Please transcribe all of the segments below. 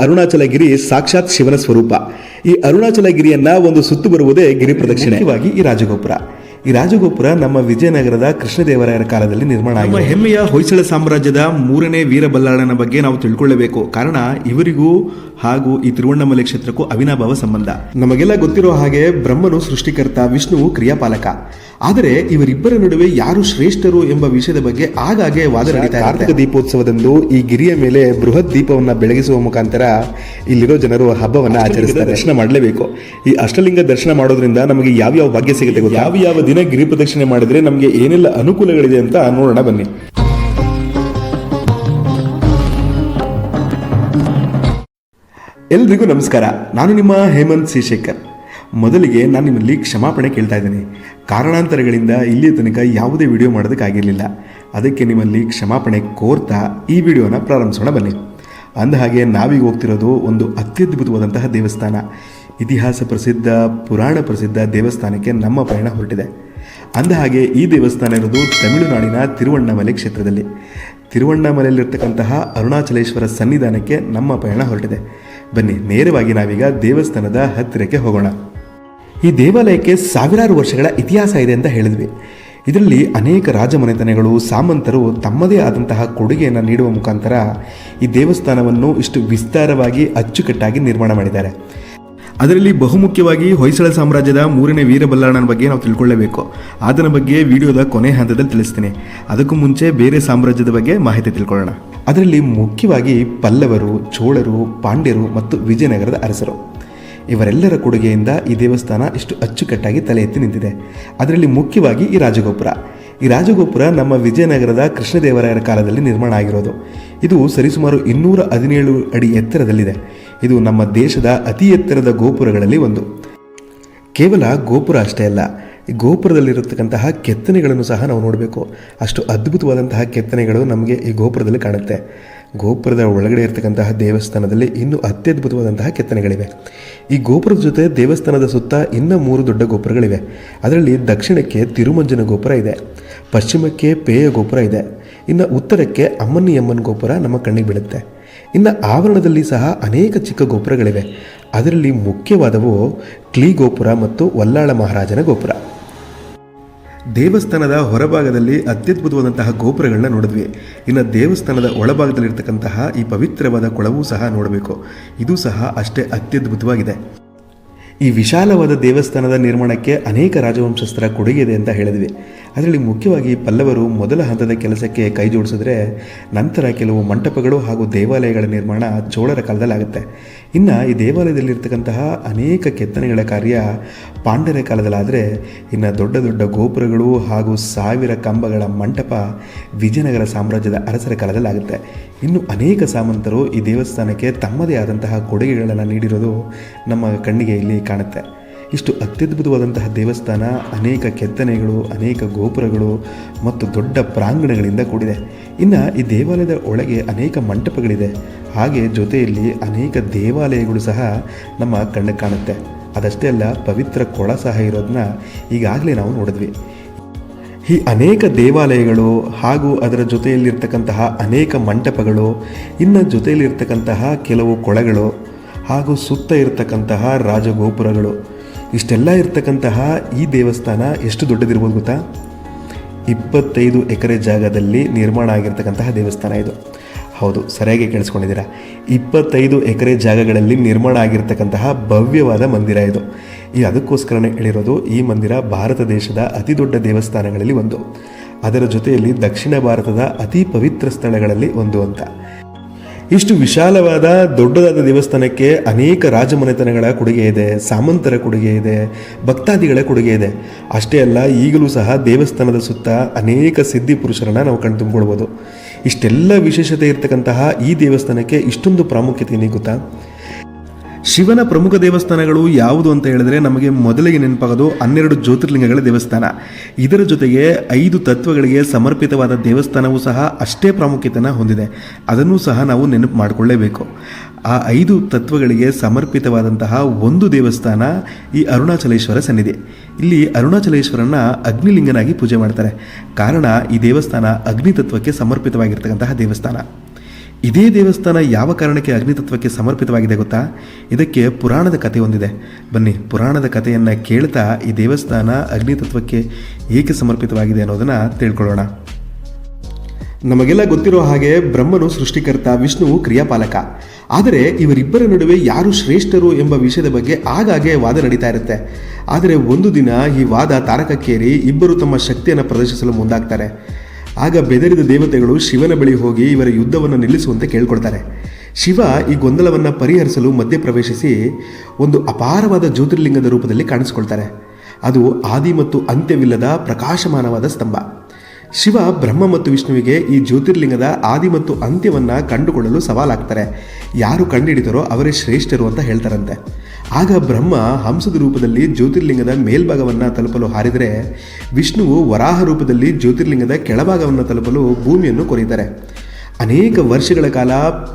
ಅರುಣಾಚಲಗಿರಿ ಸಾಕ್ಷಾತ್ ಶಿವನ ಸ್ವರೂಪ. ಈ ಅರುಣಾಚಲಗಿರಿಯನ್ನ ಒಂದು ಸುತ್ತು ಬರುವುದೇ ಗಿರಿ ಪ್ರದಕ್ಷಿಣವಾಗಿ ಈ ರಾಜಗೋಪುರ. ಈ ರಾಜಗೋಪುರ ನಮ್ಮ ವಿಜಯನಗರದ ಕೃಷ್ಣದೇವರಾಯರ ಕಾಲದಲ್ಲಿ ನಿರ್ಮಾಣ ಆಗಿದೆ. ಹೆಮ್ಮೆಯ ಹೊಯ್ಸಳ ಸಾಮ್ರಾಜ್ಯದ ಮೂರನೇ ವೀರಬಲ್ಲಾಳನ ಬಗ್ಗೆ ನಾವು ತಿಳ್ಕೊಳ್ಳಬೇಕು. ಕಾರಣ ಇವರಿಗೂ ಹಾಗೂ ಈ ತಿರುವಣ್ಣಾಮಲೆ ಕ್ಷೇತ್ರಕ್ಕೂ ಅವಿನಾಭಾವ ಸಂಬಂಧ. ನಮಗೆಲ್ಲ ಗೊತ್ತಿರೋ ಹಾಗೆ ಬ್ರಹ್ಮನು ಸೃಷ್ಟಿಕರ್ತ ವಿಷ್ಣುವು ಕ್ರಿಯಾಪಾಲಕ. ಆದರೆ ಇವರಿಬ್ಬರ ನಡುವೆ ಯಾರು ಶ್ರೇಷ್ಠರು ಎಂಬ ವಿಷಯದ ಬಗ್ಗೆ ಆಗಾಗ್ಗೆ ವಾದ ನಡೀತಾ ಕಾರ್ತಿಕ ದೀಪೋತ್ಸವದಂದು ಈ ಗಿರಿಯ ಮೇಲೆ ಬೃಹತ್ ದೀಪವನ್ನು ಬೆಳಗಿಸುವ ಮುಖಾಂತರ ಇಲ್ಲಿರೋ ಜನರು ಹಬ್ಬವನ್ನ ಆಚರಿಸ್ತಾರೆ. ದರ್ಶನ ಮಾಡಲೇಬೇಕು. ಈ ಅಷ್ಟಲಿಂಗ ದರ್ಶನ ಮಾಡೋದ್ರಿಂದ ನಮಗೆ ಯಾವ್ಯಾವ ಯಾವ ಭಾಗ್ಯ ಸಿಗುತ್ತೆ ಗೊತ್ತಾ? ಯಾವ ಯಾವ ದಿನ ಗಿರಿ ಪ್ರದಕ್ಷಿಣೆ ಮಾಡಿದ್ರೆ ನಮಗೆ ಏನೆಲ್ಲ ಅನುಕೂಲಗಳಿದೆ ಅಂತ ನೋಡೋಣ ಬನ್ನಿ. ಎಲ್ರಿಗೂ ನಮಸ್ಕಾರ. ನಾನು ನಿಮ್ಮ ಹೇಮಂತ್ ಸಿ ಶೇಖರ್ ಮೊದಲಿಗೆ ನಾನು ನಿಮ್ಮಲ್ಲಿ ಕ್ಷಮಾಪಣೆ ಕೇಳ್ತಾ ಇದ್ದೀನಿ. ಕಾರಣಾಂತರಗಳಿಂದ ಇಲ್ಲಿಯ ತನಕ ಯಾವುದೇ ವಿಡಿಯೋ ಮಾಡೋದಕ್ಕಾಗಿರಲಿಲ್ಲ ಅದಕ್ಕೆ ನಿಮ್ಮಲ್ಲಿ ಕ್ಷಮಾಪಣೆ ಕೋರ್ತಾ ಈ ವಿಡಿಯೋನ ಪ್ರಾರಂಭಿಸೋಣ ಬನ್ನಿ. ಅಂದಹಾಗೆ ನಾವೀಗ ಹೋಗ್ತಿರೋದು ಒಂದು ಅತ್ಯದ್ಭುತವಾದಂತಹ ದೇವಸ್ಥಾನ. ಇತಿಹಾಸ ಪ್ರಸಿದ್ಧ, ಪುರಾಣ ಪ್ರಸಿದ್ಧ ದೇವಸ್ಥಾನಕ್ಕೆ ನಮ್ಮ ಪಯಣ ಹೊರಟಿದೆ. ಅಂದಹಾಗೆ ಈ ದೇವಸ್ಥಾನ ಇರೋದು ತಮಿಳುನಾಡಿನ ತಿರುವಣ್ಣಾಮಲೆ ಕ್ಷೇತ್ರದಲ್ಲಿ. ತಿರುವಣ್ಣಾಮಲೆಯಲ್ಲಿರ್ತಕ್ಕಂತಹ ಅರುಣಾಚಲೇಶ್ವರ ಸನ್ನಿಧಾನಕ್ಕೆ ನಮ್ಮ ಪಯಣ ಹೊರಟಿದೆ. ಬನ್ನಿ, ನೇರವಾಗಿ ನಾವೀಗ ದೇವಸ್ಥಾನದ ಹತ್ತಿರಕ್ಕೆ ಹೋಗೋಣ. ಈ ದೇವಾಲಯಕ್ಕೆ ಸಾವಿರಾರು ವರ್ಷಗಳ ಇತಿಹಾಸ ಇದೆ ಅಂತ ಹೇಳಿದ್ವಿ. ಇದರಲ್ಲಿ ಅನೇಕ ರಾಜಮನೆತನಗಳು, ಸಾಮಂತರು ತಮ್ಮದೇ ಆದಂತಹ ಕೊಡುಗೆಯನ್ನು ನೀಡುವ ಮುಖಾಂತರ ಈ ದೇವಸ್ಥಾನವನ್ನು ಇಷ್ಟು ವಿಸ್ತಾರವಾಗಿ ಅಚ್ಚುಕಟ್ಟಾಗಿ ನಿರ್ಮಾಣ ಮಾಡಿದ್ದಾರೆ. ಅದರಲ್ಲಿ ಬಹುಮುಖ್ಯವಾಗಿ ಹೊಯ್ಸಳ ಸಾಮ್ರಾಜ್ಯದ ಮೂರನೇ ವೀರಬಲ್ಲಾಳನ ಬಗ್ಗೆ ನಾವು ತಿಳ್ಕೊಳ್ಳಬೇಕು. ಅದನ ಬಗ್ಗೆ ವಿಡಿಯೋದ ಕೊನೆ ಹಂತದಲ್ಲಿ ತಿಳಿಸ್ತೀನಿ. ಅದಕ್ಕೂ ಮುಂಚೆ ಬೇರೆ ಸಾಮ್ರಾಜ್ಯದ ಬಗ್ಗೆ ಮಾಹಿತಿ ತಿಳ್ಕೊಳ್ಳೋಣ. ಅದರಲ್ಲಿ ಮುಖ್ಯವಾಗಿ ಪಲ್ಲವರು, ಚೋಳರು, ಪಾಂಡ್ಯರು ಮತ್ತು ವಿಜಯನಗರದ ಅರಸರು. ಇವರೆಲ್ಲರ ಕೊಡುಗೆಯಿಂದ ಈ ದೇವಸ್ಥಾನ ಇಷ್ಟು ಅಚ್ಚುಕಟ್ಟಾಗಿ ತಲೆ ಎತ್ತಿ ನಿಂತಿದೆ. ಅದರಲ್ಲಿ ಮುಖ್ಯವಾಗಿ ಈ ರಾಜಗೋಪುರ. ಈ ರಾಜಗೋಪುರ ನಮ್ಮ ವಿಜಯನಗರದ ಕೃಷ್ಣದೇವರಾಯರ ಕಾಲದಲ್ಲಿ ನಿರ್ಮಾಣ ಆಗಿರೋದು. ಇದು ಸರಿಸುಮಾರು ಇನ್ನೂರ ಹದಿನೇಳು ಅಡಿ ಎತ್ತರದಲ್ಲಿದೆ. ಇದು ನಮ್ಮ ದೇಶದ ಅತಿ ಎತ್ತರದ ಗೋಪುರಗಳಲ್ಲಿ ಒಂದು. ಕೇವಲ ಗೋಪುರ ಅಷ್ಟೇ ಅಲ್ಲ ಗೋಪುರದಲ್ಲಿರತಕ್ಕಂತಹ ಕೆತ್ತನೆಗಳನ್ನು ಸಹ ನಾವು ನೋಡಬೇಕು. ಅಷ್ಟು ಅದ್ಭುತವಾದಂತಹ ಕೆತ್ತನೆಗಳು ನಮಗೆ ಈ ಗೋಪುರದಲ್ಲಿ ಕಾಣುತ್ತೆ. ಗೋಪುರದ ಒಳಗಡೆ ಇರತಕ್ಕಂತಹ ದೇವಸ್ಥಾನದಲ್ಲಿ ಇನ್ನೂ ಅತ್ಯದ್ಭುತವಾದಂತಹ ಕೆತ್ತನೆಗಳಿವೆ. ಈ ಗೋಪುರದ ಜೊತೆ ದೇವಸ್ಥಾನದ ಸುತ್ತ ಇನ್ನೂ ಮೂರು ದೊಡ್ಡ ಗೋಪುರಗಳಿವೆ. ಅದರಲ್ಲಿ ದಕ್ಷಿಣಕ್ಕೆ ತಿರುಮಂಜನ ಗೋಪುರ ಇದೆ, ಪಶ್ಚಿಮಕ್ಕೆ ಪೇಯ ಗೋಪುರ ಇದೆ, ಇನ್ನು ಉತ್ತರಕ್ಕೆ ಅಮ್ಮನಿ ಅಮ್ಮನ ಗೋಪುರ ನಮ್ಮ ಕಣ್ಣಿಗೆ ಬೀಳುತ್ತೆ. ಇನ್ನು ಆವರಣದಲ್ಲಿ ಸಹ ಅನೇಕ ಚಿಕ್ಕ ಗೋಪುರಗಳಿವೆ. ಅದರಲ್ಲಿ ಮುಖ್ಯವಾದವು ಕ್ಲೀ ಗೋಪುರ ಮತ್ತು ವಲ್ಲಾಳ ಮಹಾರಾಜನ ಗೋಪುರ. ದೇವಸ್ಥಾನದ ಹೊರಭಾಗದಲ್ಲಿ ಅತ್ಯದ್ಭುತವಾದಂತಹ ಗೋಪುರಗಳನ್ನ ನೋಡಿದ್ವಿ. ಇನ್ನು ದೇವಸ್ಥಾನದ ಒಳಭಾಗದಲ್ಲಿರ್ತಕ್ಕಂತಹ ಈ ಪವಿತ್ರವಾದ ಕೊಳವೂ ಸಹ ನೋಡಬೇಕು. ಇದು ಸಹ ಅಷ್ಟೇ ಅತ್ಯದ್ಭುತವಾಗಿದೆ. ಈ ವಿಶಾಲವಾದ ದೇವಸ್ಥಾನದ ನಿರ್ಮಾಣಕ್ಕೆ ಅನೇಕ ರಾಜವಂಶಸ್ಥರ ಕೊಡುಗೆ ಇದೆ ಅಂತ ಹೇಳಿದ್ವಿ. ಅದರಲ್ಲಿ ಮುಖ್ಯವಾಗಿ ಪಲ್ಲವರು ಮೊದಲ ಹಂತದ ಕೆಲಸಕ್ಕೆ ಕೈ ಜೋಡಿಸಿದ್ರೆ ನಂತರ ಕೆಲವು ಮಂಟಪಗಳು ಹಾಗೂ ದೇವಾಲಯಗಳ ನಿರ್ಮಾಣ ಚೋಳರ ಕಾಲದಲ್ಲಿ ಆಗುತ್ತೆ ಇನ್ನು ಈ ದೇವಾಲಯದಲ್ಲಿರ್ತಕ್ಕಂತಹ ಅನೇಕ ಕೆತ್ತನೆಗಳ ಕಾರ್ಯ ಪಾಂಡರ ಕಾಲದಲ್ಲಾದರೆ ಇನ್ನು ದೊಡ್ಡ ದೊಡ್ಡ ಗೋಪುರಗಳು ಹಾಗೂ ಸಾವಿರ ಕಂಬಗಳ ಮಂಟಪ ವಿಜಯನಗರ ಸಾಮ್ರಾಜ್ಯದ ಅರಸರ ಕಾಲದಲ್ಲಾಗುತ್ತೆ. ಇನ್ನು ಅನೇಕ ಸಾಮಂತರು ಈ ದೇವಸ್ಥಾನಕ್ಕೆ ತಮ್ಮದೇ ಆದಂತಹ ಕೊಡುಗೆಗಳನ್ನು ನೀಡಿರೋದು ನಮ್ಮ ಕಣ್ಣಿಗೆ ಇಲ್ಲಿ ಕಾಣುತ್ತೆ. ಇಷ್ಟು ಅತ್ಯದ್ಭುತವಾದಂತಹ ದೇವಸ್ಥಾನ, ಅನೇಕ ಕೆತ್ತನೆಗಳು, ಅನೇಕ ಗೋಪುರಗಳು ಮತ್ತು ದೊಡ್ಡ ಪ್ರಾಂಗಣಗಳಿಂದ ಕೂಡಿದೆ. ಇನ್ನು ಈ ದೇವಾಲಯದ ಒಳಗೆ ಅನೇಕ ಮಂಟಪಗಳಿದೆ. ಹಾಗೆ ಜೊತೆಯಲ್ಲಿ ಅನೇಕ ದೇವಾಲಯಗಳು ಸಹ ನಮ್ಮ ಕಣ್ಣಿಗೆ ಕಾಣುತ್ತೆ. ಅದಷ್ಟೇ ಅಲ್ಲ, ಪವಿತ್ರ ಕೊಳ ಸಹ ಇರೋದನ್ನ ಈಗಾಗಲೇ ನಾವು ನೋಡಿದ್ವಿ. ಈ ಅನೇಕ ದೇವಾಲಯಗಳು ಹಾಗೂ ಅದರ ಜೊತೆಯಲ್ಲಿರ್ತಕ್ಕಂತಹ ಅನೇಕ ಮಂಟಪಗಳು, ಇನ್ನು ಜೊತೆಯಲ್ಲಿರ್ತಕ್ಕಂತಹ ಕೆಲವು ಕೊಳಗಳು ಹಾಗೂ ಸುತ್ತ ಇರತಕ್ಕಂತಹ ರಾಜಗೋಪುರಗಳು. ಇಷ್ಟೆಲ್ಲ ಇರ್ತಕ್ಕಂತಹ ಈ ದೇವಸ್ಥಾನ ಎಷ್ಟು ದೊಡ್ಡದಿರ್ಬೋದು ಗೊತ್ತಾ? ಇಪ್ಪತ್ತೈದು ಎಕರೆ ಜಾಗದಲ್ಲಿ ನಿರ್ಮಾಣ ಆಗಿರ್ತಕ್ಕಂತಹ ದೇವಸ್ಥಾನ ಇದು. ಹೌದು, ಸರಿಯಾಗಿ ಕೇಳಿಸ್ಕೊಂಡಿದ್ದೀರಾ? ಇಪ್ಪತ್ತೈದು ಎಕರೆ ಜಾಗಗಳಲ್ಲಿ ನಿರ್ಮಾಣ ಆಗಿರ್ತಕ್ಕಂತಹ ಭವ್ಯವಾದ ಮಂದಿರ ಇದು. ಈ ಅದಕ್ಕೋಸ್ಕರನೇ ಹೇಳಿರೋದು, ಈ ಮಂದಿರ ಭಾರತ ದೇಶದ ಅತಿ ದೊಡ್ಡ ದೇವಸ್ಥಾನಗಳಲ್ಲಿ ಒಂದು. ಅದರ ಜೊತೆಯಲ್ಲಿ ದಕ್ಷಿಣ ಭಾರತದ ಅತಿ ಪವಿತ್ರ ಸ್ಥಳಗಳಲ್ಲಿ ಒಂದು ಅಂತ. ಇಷ್ಟು ವಿಶಾಲವಾದ ದೊಡ್ಡದಾದ ದೇವಸ್ಥಾನಕ್ಕೆ ಅನೇಕ ರಾಜಮನೆತನಗಳ ಕೊಡುಗೆ ಇದೆ, ಸಾಮಂತರ ಕೊಡುಗೆ ಇದೆ, ಭಕ್ತಾದಿಗಳ ಕೊಡುಗೆ ಇದೆ. ಅಷ್ಟೇ ಅಲ್ಲ, ಈಗಲೂ ಸಹ ದೇವಸ್ಥಾನದ ಸುತ್ತ ಅನೇಕ ಸಿದ್ಧಿ ಪುರುಷರನ್ನ ನಾವು ಕಣ್ತುಂಬಿಕೊಳ್ಬೋದು ಇಷ್ಟೆಲ್ಲ ವಿಶೇಷತೆ ಇರತಕ್ಕಂತಹ ಈ ದೇವಸ್ಥಾನಕ್ಕೆ ಇಷ್ಟೊಂದು ಪ್ರಾಮುಖ್ಯತೆ ಏನೇ ಗೊತ್ತಾ? ಶಿವನ ಪ್ರಮುಖ ದೇವಸ್ಥಾನಗಳು ಯಾವುದು ಅಂತ ಹೇಳಿದ್ರೆ ನಮಗೆ ಮೊದಲಿಗೆ ನೆನಪಾಗೋದು ಹನ್ನೆರಡು ಜ್ಯೋತಿರ್ಲಿಂಗಗಳ ದೇವಸ್ಥಾನ. ಇದರ ಜೊತೆಗೆ ಐದು ತತ್ವಗಳಿಗೆ ಸಮರ್ಪಿತವಾದ ದೇವಸ್ಥಾನವೂ ಸಹ ಅಷ್ಟೇ ಪ್ರಾಮುಖ್ಯತೆಯನ್ನು ಹೊಂದಿದೆ. ಅದನ್ನು ಸಹ ನಾವು ನೆನಪು ಮಾಡಿಕೊಳ್ಳೇಬೇಕು. ಆ ಐದು ತತ್ವಗಳಿಗೆ ಸಮರ್ಪಿತವಾದಂತಹ ಒಂದು ದೇವಸ್ಥಾನ ಈ ಅರುಣಾಚಲೇಶ್ವರ ಸನ್ನಿಧಿ. ಇಲ್ಲಿ ಅರುಣಾಚಲೇಶ್ವರನ ಅಗ್ನಿಲಿಂಗನಾಗಿ ಪೂಜೆ ಮಾಡ್ತಾರೆ. ಕಾರಣ ಈ ದೇವಸ್ಥಾನ ಅಗ್ನಿ ತತ್ವಕ್ಕೆ ಸಮರ್ಪಿತವಾಗಿರ್ತಕ್ಕಂತಹ ದೇವಸ್ಥಾನ. ಇದೇ ದೇವಸ್ಥಾನ ಯಾವ ಕಾರಣಕ್ಕೆ ಅಗ್ನಿತತ್ವಕ್ಕೆ ಸಮರ್ಪಿತವಾಗಿದೆ ಗೊತ್ತಾ? ಇದಕ್ಕೆ ಪುರಾಣದ ಕಥೆ ಹೊಂದಿದೆ ಬನ್ನಿ, ಪುರಾಣದ ಕಥೆಯನ್ನು ಕೇಳ್ತಾ ಈ ದೇವಸ್ಥಾನ ಅಗ್ನಿತತ್ವಕ್ಕೆ ಏಕೆ ಸಮರ್ಪಿತವಾಗಿದೆ ಅನ್ನೋದನ್ನು ತಿಳ್ಕೊಳ್ಳೋಣ. ನಮಗೆಲ್ಲ ಗೊತ್ತಿರೋ ಹಾಗೆ ಬ್ರಹ್ಮನು ಸೃಷ್ಟಿಕರ್ತ, ವಿಷ್ಣುವು ಕ್ರಿಯಾಪಾಲಕ. ಆದರೆ ಇವರಿಬ್ಬರ ನಡುವೆ ಯಾರು ಶ್ರೇಷ್ಠರು ಎಂಬ ವಿಷಯದ ಬಗ್ಗೆ ಆಗಾಗ್ಗೆ ವಾದ ನಡೀತಾ ಇರುತ್ತೆ. ಆದರೆ ಒಂದು ದಿನ ಈ ವಾದ ತಾರಕಕ್ಕೇರಿ ಇಬ್ಬರು ತಮ್ಮ ಶಕ್ತಿಯನ್ನು ಪ್ರದರ್ಶಿಸಲು ಮುಂದಾಗ್ತಾರೆ. ಆಗ ಬೆದರಿದ ದೇವತೆಗಳು ಶಿವನ ಬಳಿ ಹೋಗಿ ಇವರ ಯುದ್ಧವನ್ನು ನಿಲ್ಲಿಸುವಂತೆ ಕೇಳ್ಕೊಳ್ತಾರೆ. ಶಿವ ಈ ಗೊಂದಲವನ್ನು ಪರಿಹರಿಸಲು ಮಧ್ಯಪ್ರವೇಶಿಸಿ ಒಂದು ಅಪಾರವಾದ ಜ್ಯೋತಿರ್ಲಿಂಗದ ರೂಪದಲ್ಲಿ ಕಾಣಿಸ್ಕೊಳ್ತಾರೆ. ಅದು ಆದಿ ಮತ್ತು ಅಂತ್ಯವಿಲ್ಲದ ಪ್ರಕಾಶಮಾನವಾದ ಸ್ತಂಭ. ಶಿವ, ಬ್ರಹ್ಮ ಮತ್ತು ವಿಷ್ಣುವಿಗೆ ಈ ಜ್ಯೋತಿರ್ಲಿಂಗದ ಆದಿ ಮತ್ತು ಅಂತ್ಯವನ್ನು ಕಂಡುಕೊಳ್ಳಲು ಸವಾಲಾಗ್ತಾರೆ. ಯಾರು ಕಂಡುಹಿಡಿತಾರೋ ಅವರೇ ಶ್ರೇಷ್ಠರು ಅಂತ ಹೇಳ್ತಾರಂತೆ. ಆಗ ಬ್ರಹ್ಮ ಹಂಸದ ರೂಪದಲ್ಲಿ ಜ್ಯೋತಿರ್ಲಿಂಗದ ಮೇಲ್ಭಾಗವನ್ನು ತಲುಪಲು ಹಾರಿದರೆ ವಿಷ್ಣುವು ವರಾಹ ರೂಪದಲ್ಲಿ ಜ್ಯೋತಿರ್ಲಿಂಗದ ಕೆಳಭಾಗವನ್ನು ತಲುಪಲು ಭೂಮಿಯನ್ನು ಕೊರೆಯುತ್ತಾರೆ ಅನೇಕ ವರ್ಷಗಳ ಕಾಲ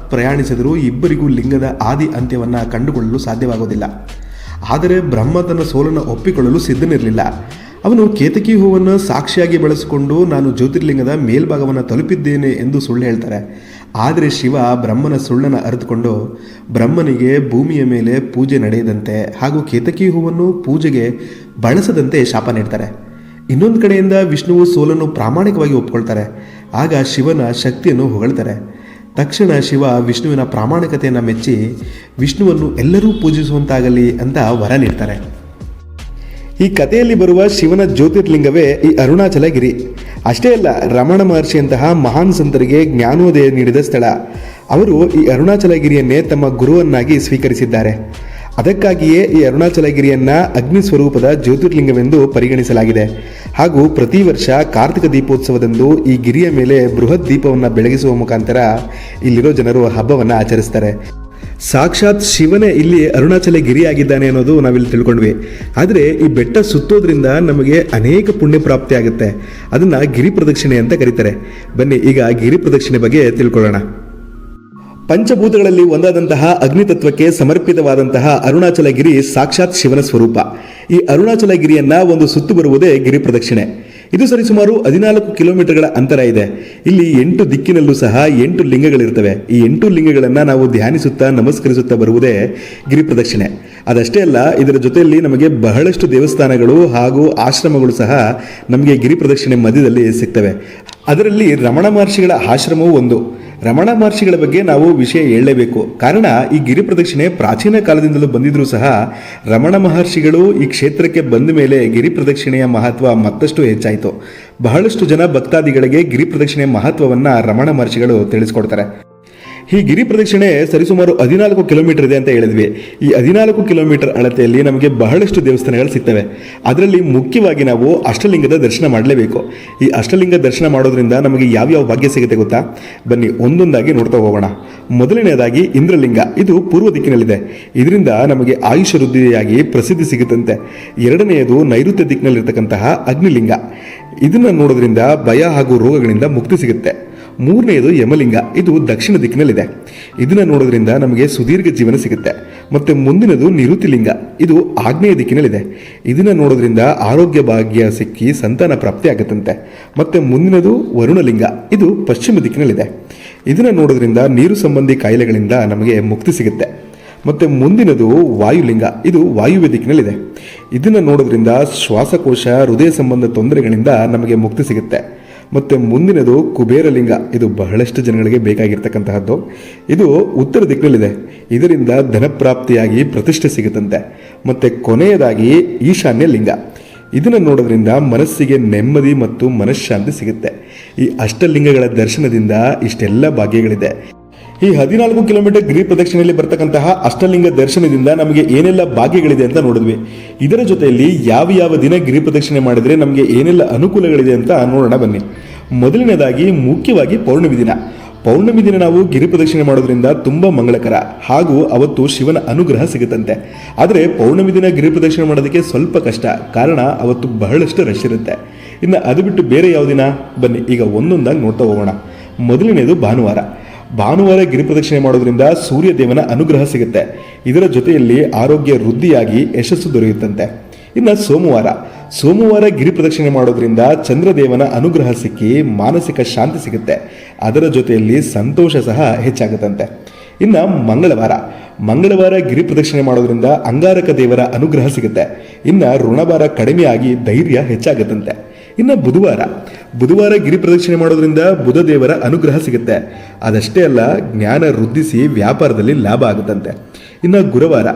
ಪ್ರಯಾಣಿಸಿದರೂ ಇಬ್ಬರಿಗೂ ಲಿಂಗದ ಆದಿ ಅಂತ್ಯವನ್ನು ಕಂಡುಕೊಳ್ಳಲು ಸಾಧ್ಯವಾಗೋದಿಲ್ಲ. ಆದರೆ ಬ್ರಹ್ಮ ತನ್ನ ಸೋಲನ್ನು ಒಪ್ಪಿಕೊಳ್ಳಲು ಸಿದ್ಧನಿರಲಿಲ್ಲ. ಅವನು ಕೇತಕಿ ಹೂವನ್ನು ಸಾಕ್ಷಿಯಾಗಿ ಬಳಸಿಕೊಂಡು ನಾನು ಜ್ಯೋತಿರ್ಲಿಂಗದ ಮೇಲ್ಭಾಗವನ್ನು ತಲುಪಿದ್ದೇನೆ ಎಂದು ಸುಳ್ಳು ಹೇಳ್ತಾರೆ. ಆದರೆ ಶಿವ ಬ್ರಹ್ಮನ ಸುಳ್ಳನ್ನು ಅರಿತುಕೊಂಡು ಬ್ರಹ್ಮನಿಗೆ ಭೂಮಿಯ ಮೇಲೆ ಪೂಜೆ ನಡೆಯದಂತೆ ಹಾಗೂ ಕೇತಕಿ ಹೂವನ್ನು ಪೂಜೆಗೆ ಬಳಸದಂತೆ ಶಾಪ ನೀಡ್ತಾರೆ. ಇನ್ನೊಂದು ಕಡೆಯಿಂದ ವಿಷ್ಣುವು ಸೋಲನ್ನು ಪ್ರಾಮಾಣಿಕವಾಗಿ ಒಪ್ಕೊಳ್ತಾರೆ. ಆಗ ಶಿವನ ಶಕ್ತಿಯನ್ನು ಹೊಗಳ್ತಾರೆ. ತಕ್ಷಣ ಶಿವ ವಿಷ್ಣುವಿನ ಪ್ರಾಮಾಣಿಕತೆಯನ್ನು ಮೆಚ್ಚಿ ವಿಷ್ಣುವನ್ನು ಎಲ್ಲರೂ ಪೂಜಿಸುವಂತಾಗಲಿ ಅಂತ ವರ ನೀಡ್ತಾರೆ. ಈ ಕಥೆಯಲ್ಲಿ ಬರುವ ಶಿವನ ಜ್ಯೋತಿರ್ಲಿಂಗವೇ ಈ ಅರುಣಾಚಲಗಿರಿ. ಅಷ್ಟೇ ಅಲ್ಲ, ರಮಣ ಮಹರ್ಷಿಯಂತಹ ಮಹಾನ್ ಸಂತರಿಗೆ ಜ್ಞಾನೋದಯ ನೀಡಿದ ಸ್ಥಳ. ಅವರು ಈ ಅರುಣಾಚಲಗಿರಿಯನ್ನೇ ತಮ್ಮ ಗುರುವನ್ನಾಗಿ ಸ್ವೀಕರಿಸಿದ್ದಾರೆ. ಅದಕ್ಕಾಗಿಯೇ ಈ ಅರುಣಾಚಲಗಿರಿಯನ್ನ ಅಗ್ನಿ ಸ್ವರೂಪದ ಜ್ಯೋತಿರ್ಲಿಂಗವೆಂದು ಪರಿಗಣಿಸಲಾಗಿದೆ. ಹಾಗೂ ಪ್ರತಿ ವರ್ಷ ಕಾರ್ತಿಕ ದೀಪೋತ್ಸವದಂದು ಈ ಗಿರಿಯ ಮೇಲೆ ಬೃಹತ್ ದೀಪವನ್ನು ಬೆಳಗಿಸುವ ಮುಖಾಂತರ ಇಲ್ಲಿರೋ ಜನರು ಹಬ್ಬವನ್ನು ಆಚರಿಸ್ತಾರೆ. ಸಾಕ್ಷಾತ್ ಶಿವನೇ ಇಲ್ಲಿ ಅರುಣಾಚಲ ಗಿರಿಯಾಗಿದ್ದಾನೆ ಅನ್ನೋದು ನಾವಿಲ್ಲಿ ತಿಳ್ಕೊಂಡ್ವಿ. ಆದರೆ ಈ ಬೆಟ್ಟ ಸುತ್ತೋದ್ರಿಂದ ನಮಗೆ ಅನೇಕ ಪುಣ್ಯ ಪ್ರಾಪ್ತಿ ಆಗುತ್ತೆ. ಅದನ್ನ ಗಿರಿ ಪ್ರದಕ್ಷಿಣೆ ಅಂತ ಕರೀತಾರೆ. ಬನ್ನಿ, ಈಗ ಗಿರಿ ಪ್ರದಕ್ಷಿಣೆ ಬಗ್ಗೆ ತಿಳ್ಕೊಳ್ಳೋಣ. ಪಂಚಭೂತಗಳಲ್ಲಿ ಒಂದಾದಂತಹ ಅಗ್ನಿತತ್ವಕ್ಕೆ ಸಮರ್ಪಿತವಾದಂತಹ ಅರುಣಾಚಲಗಿರಿ ಸಾಕ್ಷಾತ್ ಶಿವನ ಸ್ವರೂಪ. ಈ ಅರುಣಾಚಲಗಿರಿಯನ್ನ ಒಂದು ಸುತ್ತು ಬರುವುದೇ ಗಿರಿ ಪ್ರದಕ್ಷಿಣೆ. ಇದು ಸರಿಸುಮಾರು ಹದಿನಾಲ್ಕು ಕಿಲೋಮೀಟರ್ಗಳ ಅಂತರ ಇದೆ. ಇಲ್ಲಿ ಎಂಟು ದಿಕ್ಕಿನಲ್ಲೂ ಸಹ ಎಂಟು ಲಿಂಗಗಳಿರ್ತವೆ ಈ ಎಂಟು ಲಿಂಗಗಳನ್ನು ನಾವು ಧ್ಯಾನಿಸುತ್ತಾ ನಮಸ್ಕರಿಸುತ್ತಾ ಬರುವುದೇ ಗಿರಿ ಪ್ರದಕ್ಷಿಣೆ. ಅದಷ್ಟೇ ಅಲ್ಲ, ಇದರ ಜೊತೆಯಲ್ಲಿ ನಮಗೆ ಬಹಳಷ್ಟು ದೇವಸ್ಥಾನಗಳು ಹಾಗೂ ಆಶ್ರಮಗಳು ಸಹ ನಮಗೆ ಗಿರಿ ಪ್ರದಕ್ಷಿಣೆ ಮಧ್ಯದಲ್ಲಿ ಸಿಗ್ತವೆ. ಅದರಲ್ಲಿ ರಮಣ ಮಹರ್ಷಿಗಳ ಆಶ್ರಮವೂ ಒಂದು. ರಮಣ ಮಹರ್ಷಿಗಳ ಬಗ್ಗೆ ನಾವು ವಿಷಯ ಹೇಳಲೇಬೇಕು. ಕಾರಣ, ಈ ಗಿರಿ ಪ್ರದಕ್ಷಿಣೆ ಪ್ರಾಚೀನ ಕಾಲದಿಂದಲೂ ಬಂದಿದ್ರೂ ಸಹ ರಮಣ ಮಹರ್ಷಿಗಳು ಈ ಕ್ಷೇತ್ರಕ್ಕೆ ಬಂದ ಮೇಲೆ ಗಿರಿ ಪ್ರದಕ್ಷಿಣೆಯ ಮಹತ್ವ ಮತ್ತಷ್ಟು ಹೆಚ್ಚಾಯಿತು. ಬಹಳಷ್ಟು ಜನ ಭಕ್ತಾದಿಗಳಿಗೆ ಗಿರಿ ಪ್ರದಕ್ಷಿಣೆಯ ಮಹತ್ವವನ್ನು ರಮಣ ಮಹರ್ಷಿಗಳು ತಿಳಿಸ್ಕೊಡ್ತಾರೆ. ಈ ಗಿರಿ ಪ್ರದಕ್ಷಿಣೆ ಸರಿಸುಮಾರು ಹದಿನಾಲ್ಕು ಕಿಲೋಮೀಟರ್ ಇದೆ ಅಂತ ಹೇಳಿದ್ವಿ. ಈ ಹದಿನಾಲ್ಕು ಕಿಲೋಮೀಟರ್ ಅಳತೆಯಲ್ಲಿ ನಮಗೆ ಬಹಳಷ್ಟು ದೇವಸ್ಥಾನಗಳು ಸಿಗ್ತವೆ. ಅದರಲ್ಲಿ ಮುಖ್ಯವಾಗಿ ನಾವು ಅಷ್ಟಲಿಂಗದ ದರ್ಶನ ಮಾಡಲೇಬೇಕು. ಈ ಅಷ್ಟಲಿಂಗ ದರ್ಶನ ಮಾಡೋದ್ರಿಂದ ನಮಗೆ ಯಾವ್ಯಾವ ಭಾಗ್ಯ ಸಿಗುತ್ತೆ ಗೊತ್ತಾ? ಬನ್ನಿ, ಒಂದೊಂದಾಗಿ ನೋಡ್ತಾ ಹೋಗೋಣ. ಮೊದಲನೆಯದಾಗಿ ಇಂದ್ರಲಿಂಗ. ಇದು ಪೂರ್ವ ದಿಕ್ಕಿನಲ್ಲಿದೆ. ಇದರಿಂದ ನಮಗೆ ಆಯುಷ ವೃದ್ಧಿಯಾಗಿ ಪ್ರಸಿದ್ಧಿ ಸಿಗುತ್ತಂತೆ. ಎರಡನೆಯದು ನೈಋತ್ಯ ದಿಕ್ಕಿನಲ್ಲಿರ್ತಕ್ಕಂತಹ ಅಗ್ನಿಲಿಂಗ. ಇದನ್ನು ನೋಡೋದ್ರಿಂದ ಭಯ ಹಾಗೂ ರೋಗಗಳಿಂದ ಮುಕ್ತಿ ಸಿಗುತ್ತೆ. ಮೂರನೆಯದು ಯಮಲಿಂಗ. ಇದು ದಕ್ಷಿಣ ದಿಕ್ಕಿನಲ್ಲಿದೆ. ಇದನ್ನ ನೋಡೋದ್ರಿಂದ ನಮಗೆ ಸುದೀರ್ಘ ಜೀವನ ಸಿಗುತ್ತೆ. ಮತ್ತೆ ಮುಂದಿನದು ನಿರುತಿಲಿಂಗ. ಇದು ಆಗ್ನೇಯ ದಿಕ್ಕಿನಲ್ಲಿದೆ. ಇದನ್ನ ನೋಡೋದ್ರಿಂದ ಆರೋಗ್ಯ ಭಾಗ್ಯ ಸಿಕ್ಕಿ ಸಂತಾನ ಪ್ರಾಪ್ತಿ ಆಗುತ್ತಂತೆ. ಮತ್ತೆ ಮುಂದಿನದು ವರುಣಲಿಂಗ. ಇದು ಪಶ್ಚಿಮ ದಿಕ್ಕಿನಲ್ಲಿದೆ. ಇದನ್ನ ನೋಡೋದ್ರಿಂದ ನೀರು ಸಂಬಂಧಿ ಕಾಯಿಲೆಗಳಿಂದ ನಮಗೆ ಮುಕ್ತಿ ಸಿಗುತ್ತೆ. ಮತ್ತೆ ಮುಂದಿನದು ವಾಯುಲಿಂಗ. ಇದು ವಾಯುವ್ಯ ದಿಕ್ಕಿನಲ್ಲಿದೆ. ಇದನ್ನ ನೋಡೋದ್ರಿಂದ ಶ್ವಾಸಕೋಶ, ಹೃದಯ ಸಂಬಂಧ ತೊಂದರೆಗಳಿಂದ ನಮಗೆ ಮುಕ್ತಿ ಸಿಗುತ್ತೆ. ಮತ್ತೆ ಮುಂದಿನದು ಕುಬೇರಲಿಂಗ. ಇದು ಬಹಳಷ್ಟು ಜನಗಳಿಗೆ ಬೇಕಾಗಿರ್ತಕ್ಕಂತಹದ್ದು. ಇದು ಉತ್ತರ ದಿಕ್ಕಿನಲ್ಲಿದೆ. ಇದರಿಂದ ಧನಪ್ರಾಪ್ತಿಯಾಗಿ ಪ್ರತಿಷ್ಠೆ ಸಿಗುತ್ತಂತೆ. ಮತ್ತು ಕೊನೆಯದಾಗಿ ಈಶಾನ್ಯ ಲಿಂಗ. ಇದನ್ನು ನೋಡೋದ್ರಿಂದ ಮನಸ್ಸಿಗೆ ನೆಮ್ಮದಿ ಮತ್ತು ಮನಃಶಾಂತಿ ಸಿಗುತ್ತೆ. ಈ ಅಷ್ಟಲಿಂಗಗಳ ದರ್ಶನದಿಂದ ಇಷ್ಟೆಲ್ಲ ಭಾಗ್ಯಗಳಿದೆ. ಈ ಹದಿನಾಲ್ಕು ಕಿಲೋಮೀಟರ್ ಗಿರಿ ಪ್ರದಕ್ಷಿಣೆಯಲ್ಲಿ ಬರ್ತಕ್ಕಂತಹ ಅಷ್ಟಲಿಂಗ ದರ್ಶನದಿಂದ ನಮಗೆ ಏನೆಲ್ಲ ಭಾಗ್ಯಗಳಿದೆ ಅಂತ ನೋಡಿದ್ವಿ. ಇದರ ಜೊತೆಯಲ್ಲಿ ಯಾವ ಯಾವ ದಿನ ಗಿರಿ ಪ್ರದಕ್ಷಿಣೆ ಮಾಡಿದ್ರೆ ನಮಗೆ ಏನೆಲ್ಲ ಅನುಕೂಲಗಳಿದೆ ಅಂತ ನೋಡೋಣ ಬನ್ನಿ. ಮೊದಲನೇದಾಗಿ ಮುಖ್ಯವಾಗಿ ಪೌರ್ಣಮಿ ದಿನ. ಪೌರ್ಣಮಿ ದಿನ ನಾವು ಗಿರಿ ಪ್ರದಕ್ಷಿಣೆ ಮಾಡೋದ್ರಿಂದ ತುಂಬ ಮಂಗಳಕರ ಹಾಗೂ ಅವತ್ತು ಶಿವನ ಅನುಗ್ರಹ ಸಿಗುತ್ತಂತೆ. ಆದರೆ ಪೌರ್ಣಮಿ ದಿನ ಗಿರಿ ಪ್ರದಕ್ಷಿಣೆ ಮಾಡೋದಕ್ಕೆ ಸ್ವಲ್ಪ ಕಷ್ಟ. ಕಾರಣ ಅವತ್ತು ಬಹಳಷ್ಟು ರಶ್ ಇರುತ್ತೆ. ಇನ್ನು ಅದು ಬಿಟ್ಟು ಬೇರೆ ಯಾವ ದಿನ? ಬನ್ನಿ, ಈಗ ಒಂದೊಂದಾಗಿ ನೋಡ್ತಾ ಹೋಗೋಣ. ಮೊದಲನೇದು ಭಾನುವಾರ. ಭಾನುವಾರ ಗಿರಿಪ್ರದಕ್ಷಿಣೆ ಮಾಡೋದ್ರಿಂದ ಸೂರ್ಯ ದೇವನ ಅನುಗ್ರಹ ಸಿಗುತ್ತೆ. ಇದರ ಜೊತೆಯಲ್ಲಿ ಆರೋಗ್ಯ ವೃದ್ಧಿಯಾಗಿ ಯಶಸ್ಸು ದೊರೆಯುತ್ತಂತೆ. ಇನ್ನು ಸೋಮವಾರ. ಸೋಮವಾರ ಗಿರಿ ಪ್ರದಕ್ಷಿಣೆ ಮಾಡೋದ್ರಿಂದ ಚಂದ್ರದೇವನ ಅನುಗ್ರಹ ಸಿಕ್ಕಿ ಮಾನಸಿಕ ಶಾಂತಿ ಸಿಗುತ್ತೆ. ಅದರ ಜೊತೆಯಲ್ಲಿ ಸಂತೋಷ ಸಹ ಹೆಚ್ಚಾಗುತ್ತಂತೆ. ಇನ್ನು ಮಂಗಳವಾರ. ಮಂಗಳವಾರ ಗಿರಿ ಪ್ರದಕ್ಷಿಣೆ ಮಾಡೋದ್ರಿಂದ ಅಂಗಾರಕ ದೇವರ ಅನುಗ್ರಹ ಸಿಗುತ್ತೆ. ಇನ್ನು ಋಣಭಾರ ಕಡಿಮೆಯಾಗಿ ಧೈರ್ಯ ಹೆಚ್ಚಾಗುತ್ತಂತೆ. ಇನ್ನು ಬುಧವಾರ. ಬುಧವಾರ ಗಿರಿ ಪ್ರದಕ್ಷಿಣೆ ಮಾಡೋದ್ರಿಂದ ಬುಧ ದೇವರ ಅನುಗ್ರಹ ಸಿಗುತ್ತೆ. ಅದಷ್ಟೇ ಅಲ್ಲ, ಜ್ಞಾನ ವೃದ್ಧಿಸಿ ವ್ಯಾಪಾರದಲ್ಲಿ ಲಾಭ ಆಗುತ್ತಂತೆ. ಇನ್ನು ಗುರುವಾರ.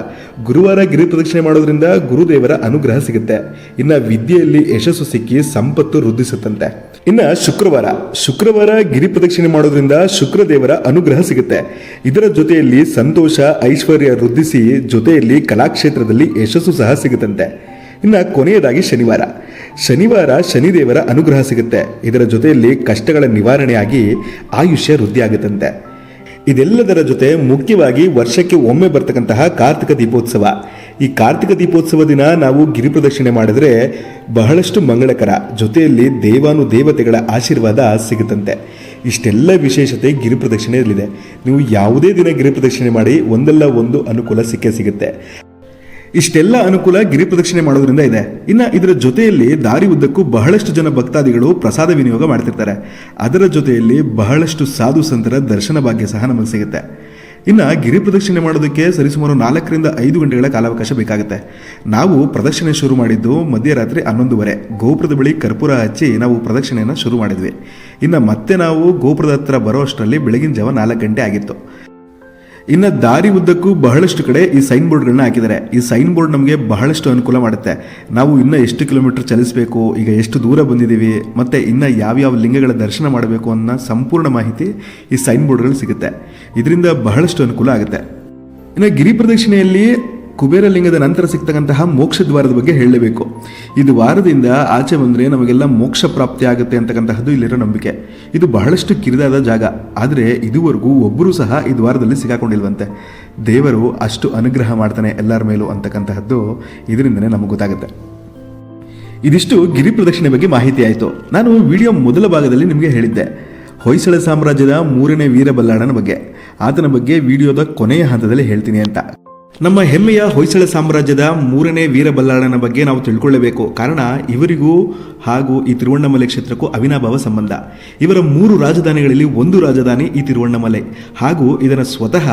ಗುರುವಾರ ಗಿರಿ ಪ್ರದಕ್ಷಿಣೆ ಮಾಡೋದ್ರಿಂದ ಗುರುದೇವರ ಅನುಗ್ರಹ ಸಿಗುತ್ತೆ. ಇನ್ನು ವಿದ್ಯೆಯಲ್ಲಿ ಯಶಸ್ಸು ಸಿಕ್ಕಿ ಸಂಪತ್ತು ವೃದ್ಧಿಸುತ್ತಂತೆ. ಇನ್ನು ಶುಕ್ರವಾರ. ಶುಕ್ರವಾರ ಗಿರಿ ಪ್ರದಕ್ಷಿಣೆ ಮಾಡೋದ್ರಿಂದ ಶುಕ್ರದೇವರ ಅನುಗ್ರಹ ಸಿಗುತ್ತೆ. ಇದರ ಜೊತೆಯಲ್ಲಿ ಸಂತೋಷ, ಐಶ್ವರ್ಯ ವೃದ್ಧಿಸಿ ಜೊತೆಯಲ್ಲಿ ಕಲಾಕ್ಷೇತ್ರದಲ್ಲಿ ಯಶಸ್ಸು ಸಹ ಸಿಗುತ್ತಂತೆ. ಇನ್ನು ಕೊನೆಯದಾಗಿ ಶನಿವಾರ. ಶನಿವಾರ ಶನಿದೇವರ ಅನುಗ್ರಹ ಸಿಗುತ್ತೆ. ಇದರ ಜೊತೆಯಲ್ಲಿ ಕಷ್ಟಗಳ ನಿವಾರಣೆಯಾಗಿ ಆಯುಷ್ಯ ವೃದ್ಧಿಯಾಗುತ್ತಂತೆ. ಇದೆಲ್ಲದರ ಜೊತೆ ಮುಖ್ಯವಾಗಿ ವರ್ಷಕ್ಕೆ ಒಮ್ಮೆ ಬರ್ತಕ್ಕಂತಹ ಕಾರ್ತಿಕ ದೀಪೋತ್ಸವ. ಈ ಕಾರ್ತಿಕ ದೀಪೋತ್ಸವ ದಿನ ನಾವು ಗಿರಿ ಪ್ರದಕ್ಷಿಣೆ ಮಾಡಿದ್ರೆ ಬಹಳಷ್ಟು ಮಂಗಳಕರ, ಜೊತೆಯಲ್ಲಿ ದೇವಾನು ದೇವತೆಗಳ ಆಶೀರ್ವಾದ ಸಿಗುತ್ತಂತೆ. ಇಷ್ಟೆಲ್ಲ ವಿಶೇಷತೆ ಗಿರಿ ಪ್ರದಕ್ಷಿಣೆಯಲ್ಲಿದೆ. ನೀವು ಯಾವುದೇ ದಿನ ಗಿರಿ ಪ್ರದಕ್ಷಿಣೆ ಮಾಡಿ ಒಂದಲ್ಲ ಒಂದು ಅನುಕೂಲ ಸಿಕ್ಕೇ ಸಿಗುತ್ತೆ. ಇಷ್ಟೆಲ್ಲ ಅನುಕೂಲ ಗಿರಿ ಪ್ರದಕ್ಷಿಣೆ ಮಾಡೋದ್ರಿಂದ ಇದೆ. ಇನ್ನು ಇದರ ಜೊತೆಯಲ್ಲಿ ದಾರಿ ಉದ್ದಕ್ಕೂ ಬಹಳಷ್ಟು ಜನ ಭಕ್ತಾದಿಗಳು ಪ್ರಸಾದ ವಿನಿಯೋಗ ಮಾಡ್ತಿರ್ತಾರೆ. ಅದರ ಜೊತೆಯಲ್ಲಿ ಬಹಳಷ್ಟು ಸಾಧು ಸಂತರ ದರ್ಶನ ಭಾಗ್ಯ ಸಹ ನಮಗೆ ಸಿಗುತ್ತೆ. ಇನ್ನು ಗಿರಿ ಪ್ರದಕ್ಷಿಣೆ ಮಾಡೋದಕ್ಕೆ ಸರಿಸುಮಾರು ನಾಲ್ಕರಿಂದ ಐದು ಗಂಟೆಗಳ ಕಾಲಾವಕಾಶ ಬೇಕಾಗುತ್ತೆ. ನಾವು ಪ್ರದಕ್ಷಿಣೆ ಶುರು ಮಾಡಿದ್ದು ಮಧ್ಯರಾತ್ರಿ ಹನ್ನೊಂದುವರೆ. ಗೋಪುರದ ಬಳಿ ಕರ್ಪೂರ ಹಚ್ಚಿ ನಾವು ಪ್ರದಕ್ಷಿಣೆಯನ್ನು ಶುರು ಮಾಡಿದ್ವಿ. ಇನ್ನು ಮತ್ತೆ ನಾವು ಗೋಪುರದ ಹತ್ರ ಬರೋ ಅಷ್ಟರಲ್ಲಿ ಬೆಳಗಿನ ಜಾವ ನಾಲ್ಕು ಗಂಟೆ ಆಗಿತ್ತು. ಇನ್ನು ದಾರಿ ಉದ್ದಕ್ಕೂ ಬಹಳಷ್ಟು ಕಡೆ ಈ ಸೈನ್ ಬೋರ್ಡ್ಗಳನ್ನ ಹಾಕಿದ್ದಾರೆ. ಈ ಸೈನ್ ಬೋರ್ಡ್ ನಮಗೆ ಬಹಳಷ್ಟು ಅನುಕೂಲ ಮಾಡುತ್ತೆ. ನಾವು ಇನ್ನ ಎಷ್ಟು ಕಿಲೋಮೀಟರ್ ಚಲಿಸಬೇಕು, ಈಗ ಎಷ್ಟು ದೂರ ಬಂದಿದ್ದೀವಿ, ಮತ್ತು ಇನ್ನು ಯಾವ್ಯಾವ ಲಿಂಗಗಳ ದರ್ಶನ ಮಾಡಬೇಕು ಅನ್ನೋ ಸಂಪೂರ್ಣ ಮಾಹಿತಿ ಈ ಸೈನ್ ಬೋರ್ಡ್ಗಳು ಸಿಗುತ್ತೆ. ಇದರಿಂದ ಬಹಳಷ್ಟು ಅನುಕೂಲ ಆಗುತ್ತೆ. ಇನ್ನು ಗಿರಿ ಪ್ರದಕ್ಷಿಣೆಯಲ್ಲಿ ಕುಬೇರ ಲಿಂಗದ ನಂತರ ಸಿಗ್ತಕ್ಕಂತಹ ಮೋಕ್ಷ ದ್ವಾರದ ಬಗ್ಗೆ ಹೇಳಲೇಬೇಕು ಇದು ವಾರದಿಂದ ಆಚೆ ಬಂದರೆ ನಮಗೆಲ್ಲ ಮೋಕ್ಷ ಪ್ರಾಪ್ತಿ ಆಗುತ್ತೆ ಅಂತಕ್ಕಂತಹದ್ದು ಇಲ್ಲಿರೋ ನಂಬಿಕೆ. ಇದು ಬಹಳಷ್ಟು ಕಿರಿದಾದ ಜಾಗ. ಆದರೆ ಇದುವರೆಗೂ ಒಬ್ಬರೂ ಸಹ ಈ ದ್ವಾರದಲ್ಲಿ ಸಿಗಾಕೊಂಡಿಲ್ವಂತೆ. ದೇವರು ಅಷ್ಟು ಅನುಗ್ರಹ ಮಾಡ್ತಾನೆ ಎಲ್ಲರ ಮೇಲೂ ಅಂತಕ್ಕಂತಹದ್ದು ಇದರಿಂದನೇ ನಮಗೆ ಗೊತ್ತಾಗುತ್ತೆ. ಇದಿಷ್ಟು ಗಿರಿ ಪ್ರದಕ್ಷಿಣೆ ಬಗ್ಗೆ ಮಾಹಿತಿ ಆಯಿತು. ನಾನು ವಿಡಿಯೋ ಮೊದಲ ಭಾಗದಲ್ಲಿ ನಿಮಗೆ ಹೇಳಿದ್ದೆ. ಹೊಯ್ಸಳ ಸಾಮ್ರಾಜ್ಯದ ಮೂರನೇ ವೀರಬಲ್ಲಾಳನ ಬಗ್ಗೆ. ಆತನ ಬಗ್ಗೆ ವಿಡಿಯೋದ ಕೊನೆಯ ಹಂತದಲ್ಲಿ ಹೇಳ್ತೀನಿ ಅಂತ. ನಮ್ಮ ಹೆಮ್ಮೆಯ ಹೊಯ್ಸಳ ಸಾಮ್ರಾಜ್ಯದ ಮೂರನೇ ವೀರಬಲ್ಲಾಳನ ಬಗ್ಗೆ ನಾವು ತಿಳ್ಕೊಳ್ಳಬೇಕು. ಕಾರಣ ಇವರಿಗೂ ಹಾಗೂ ಈ ತಿರುವಣ್ಣಮಲೆ ಕ್ಷೇತ್ರಕ್ಕೂ ಅವಿನಾಭಾವ ಸಂಬಂಧ. ಇವರ ಮೂರು ರಾಜಧಾನಿಗಳಲ್ಲಿ ಒಂದು ರಾಜಧಾನಿ ಈ ತಿರುವಣ್ಣಮಲೆ. ಹಾಗೂ ಇದನ್ನು ಸ್ವತಃ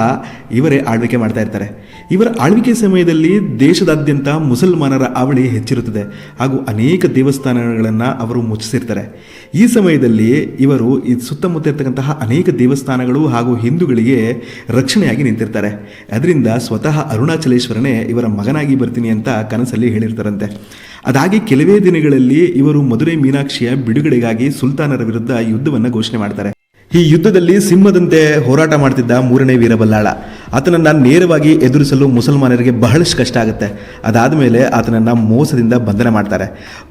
ಇವರೇ ಆಳ್ವಿಕೆ ಮಾಡ್ತಾ ಇರ್ತಾರೆ. ಇವರ ಆಳ್ವಿಕೆ ಸಮಯದಲ್ಲಿ ದೇಶದಾದ್ಯಂತ ಮುಸಲ್ಮಾನರ ಅವಳಿ ಹೆಚ್ಚಿರುತ್ತದೆ. ಹಾಗೂ ಅನೇಕ ದೇವಸ್ಥಾನಗಳನ್ನು ಅವರು ಮುಚ್ಚಿಸಿರ್ತಾರೆ. ಈ ಸಮಯದಲ್ಲಿ ಇವರು ಈ ಸುತ್ತಮುತ್ತ ಇರ್ತಕ್ಕಂತಹ ಅನೇಕ ದೇವಸ್ಥಾನಗಳು ಹಾಗೂ ಹಿಂದೂಗಳಿಗೆ ರಕ್ಷಣೆಯಾಗಿ ನಿಂತಿರ್ತಾರೆ. ಅದರಿಂದ ಸ್ವತಃ ಅರುಣಾಚಲೇಶ್ವರನೇ ಇವರ ಮಗನಾಗಿ ಬರ್ತೀನಿ ಅಂತ ಕನಸಲ್ಲಿ ಹೇಳಿರ್ತಾರಂತೆ. ಅದಾಗಿ ಕೆಲವೇ ದಿನಗಳಲ್ಲಿ ಇವರು ಮಧುರೈ ಮೀನಾಕ್ಷಿಯ ಬಿಡುಗಡೆಗಾಗಿ ಸುಲ್ತಾನರ ವಿರುದ್ಧ ಯುದ್ಧವನ್ನು ಘೋಷಣೆ ಮಾಡ್ತಾರೆ. ಈ ಯುದ್ಧದಲ್ಲಿ ಸಿಂಹದಂತೆ ಹೋರಾಟ ಮಾಡ್ತಿದ್ದ ಮೂರನೇ ವೀರಬಲ್ಲಾಳ. ಆತನನ್ನು ನೇರವಾಗಿ ಎದುರಿಸಲು ಮುಸಲ್ಮಾನರಿಗೆ ಬಹಳಷ್ಟು ಕಷ್ಟ ಆಗುತ್ತೆ. ಅದಾದ ಮೇಲೆ ಆತನನ್ನು ಮೋಸದಿಂದ ಬಂಧನ ಮಾಡ್ತಾರೆ.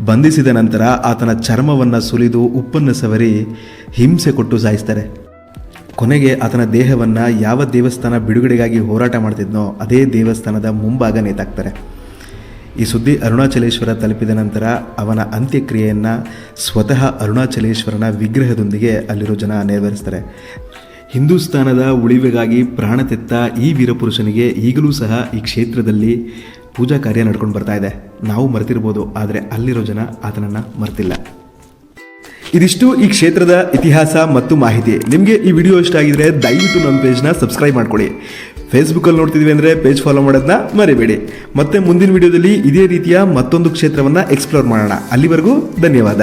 ಬಂಧಿಸಿದ ನಂತರ ಆತನ ಚರ್ಮವನ್ನು ಸುಲಿದು ಉಪ್ಪನ್ನು ಸವರಿ ಹಿಂಸೆ ಕೊಟ್ಟು ಸಾಯಿಸ್ತಾರೆ. ಕೊನೆಗೆ ಆತನ ದೇಹವನ್ನು ಯಾವ ದೇವಸ್ಥಾನ ಬಿಡುಗಡೆಗಾಗಿ ಹೋರಾಟ ಮಾಡ್ತಿದ್ನೋ ಅದೇ ದೇವಸ್ಥಾನದ ಮುಂಭಾಗ ನೇತಾಕ್ತಾರೆ ಈ ಸುದ್ದಿ ಅರುಣಾಚಲೇಶ್ವರ ತಲುಪಿದ ನಂತರ ಅವನ ಅಂತ್ಯಕ್ರಿಯೆಯನ್ನು ಸ್ವತಃ ಅರುಣಾಚಲೇಶ್ವರನ ವಿಗ್ರಹದೊಂದಿಗೆ ಅಲ್ಲಿರೋ ಜನ ನೆರವೇರಿಸ್ತಾರೆ. ಹಿಂದೂಸ್ತಾನದ ಉಳಿವಿಗಾಗಿ ಪ್ರಾಣ ತೆತ್ತ ಈ ವೀರಪುರುಷನಿಗೆ ಈಗಲೂ ಸಹ ಈ ಕ್ಷೇತ್ರದಲ್ಲಿ ಪೂಜಾ ಕಾರ್ಯ ನಡ್ಕೊಂಡು ಬರ್ತಾ ಇದೆ. ನಾವು ಮರೆತಿರ್ಬೋದು, ಆದರೆ ಅಲ್ಲಿರೋ ಜನ ಆತನನ್ನು ಮರೆತಿಲ್ಲ. ಇದಿಷ್ಟು ಈ ಕ್ಷೇತ್ರದ ಇತಿಹಾಸ ಮತ್ತು ಮಾಹಿತಿ. ನಿಮಗೆ ಈ ವಿಡಿಯೋ ಇಷ್ಟ ಆಗಿದ್ರೆ ದಯವಿಟ್ಟು ನಮ್ಮ ಪೇಜ್ನ ಸಬ್ಸ್ಕ್ರೈಬ್ ಮಾಡ್ಕೊಳ್ಳಿ. ಫೇಸ್ಬುಕ್ಕಲ್ಲಿ ನೋಡ್ತಿದ್ವಿ ಅಂದರೆ ಪೇಜ್ ಫಾಲೋ ಮಾಡೋದನ್ನ ಮರಿಬೇಡಿ. ಮತ್ತೆ ಮುಂದಿನ ವಿಡಿಯೋದಲ್ಲಿ ಇದೇ ರೀತಿಯ ಮತ್ತೊಂದು ಕ್ಷೇತ್ರವನ್ನು ಎಕ್ಸ್ಪ್ಲೋರ್ ಮಾಡೋಣ. ಅಲ್ಲಿವರೆಗೂ ಧನ್ಯವಾದ.